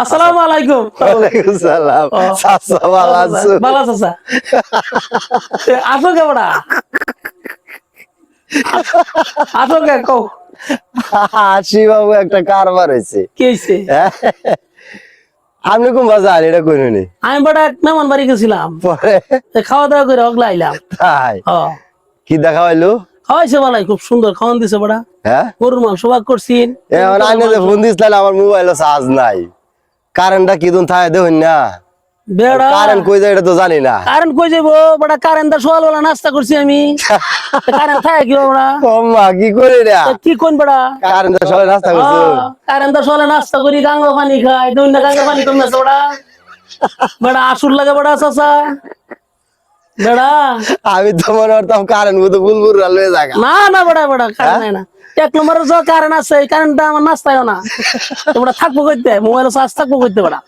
আসসালামু আলাইকুম। ওয়ালাইকুম সালাম। ও। চাচা ভালো আছো ভালো আছো আসো কে বড়া। আসো কে কও। হাসি বাবু একটা কারবার হয়েছে। কি হয়েছে? আপনি কোন বাজার এটা করিনি আমি বড়া এক মেহমান বাড়ি গেছিলাম। পরে? খাওয়া দাওয়া করে অগলা আইলাম। তাই? কি দেখা হইল? খাওয়াইছে বালাই খুব সুন্দর খাওয়ান দিছে বড়া। হ্যাঁ? গরুর মাংস ভাগ করছিন এখন আইনে ফোন দিছিলেন আমার মোবাইলে চার্জ নাই। কারেন্টটা কি তুমি থাকে দেখুন না? কারেন্ট কই যায় এটা তো জানি না। কারেন্ট কই যাব বড়া কারেন্ট দা সকাল বেলা নাস্তা করছি আমি। কারেন্ট থাকে কি বড়া? ও মা কি করে রে? কি কোন বড়া? কারেন্ট সবাই নাস্তা করছ। কারেন্ট দা সকালে নাস্তা করি গাঙ্গা পানি খাই। দুই না গাঙ্গা পানি কমে আছে বড়া? বড়া আসুর লাগে বড়া চাচা। বেড়া। আমি তো মনে করতাম কারেন্ট বুঝতে বুলবুল জায়গা না না বড়া বড়া কারেন্ট না। এক নম্বরের যে কারণ আছে, এই কারণটা আমার নাস্তায় না। তোমরা থাকব করতে মোবাইল চার্জ থাকব করতে বড়া